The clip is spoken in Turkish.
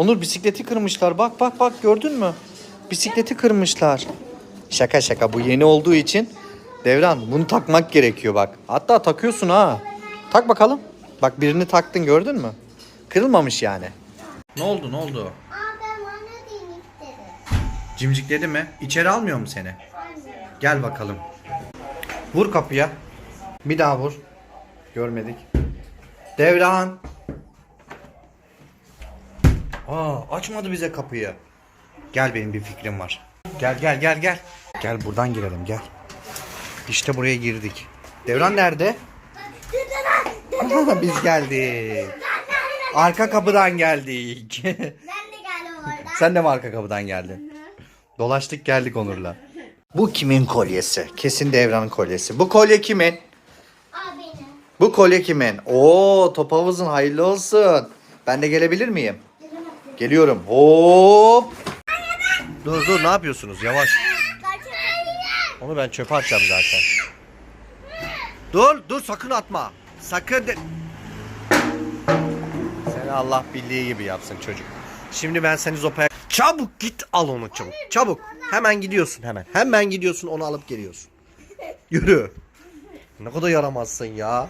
Onur bisikleti kırmışlar. Bak bak bak gördün mü? Bisikleti kırmışlar. Şaka şaka bu yeni olduğu için Devran bunu takmak gerekiyor bak. Hatta takıyorsun ha. Tak bakalım. Bak birini taktın gördün mü? Kırılmamış yani. Ne oldu ne oldu? Aa ben bana. Cimcikledi mi? İçeri almıyor mu seni? Gel bakalım. Vur kapıya. Bir daha vur. Görmedik. Devran. Aa, açmadı bize kapıyı. Gel benim bir fikrim var. Gel gel gel gel. Gel buradan girelim gel. İşte buraya girdik. Devran nerede? Aha, Biz geldik. Arka kapıdan geldik. Ben de geldim oradan. Sen de mi arka kapıdan geldin? Dolaştık geldik Onur'la. Bu kimin kolyesi? Kesin Devran'ın kolyesi. Bu kolye kimin? Aa benim. Bu kolye kimin? Oo top havuzun hayırlı olsun. Ben de gelebilir miyim? Geliyorum. Hop. Dur dur ne yapıyorsunuz? Yavaş. Onu ben çöpe atacağım zaten. Dur dur sakın atma. Sakın de... Seni Allah bildiği gibi yapsın çocuk. Şimdi ben seni zopaya... Çabuk git al onu çabuk. Çabuk. Hemen gidiyorsun hemen. Hemen gidiyorsun onu alıp geliyorsun. Yürü. Ne kadar yaramazsın ya.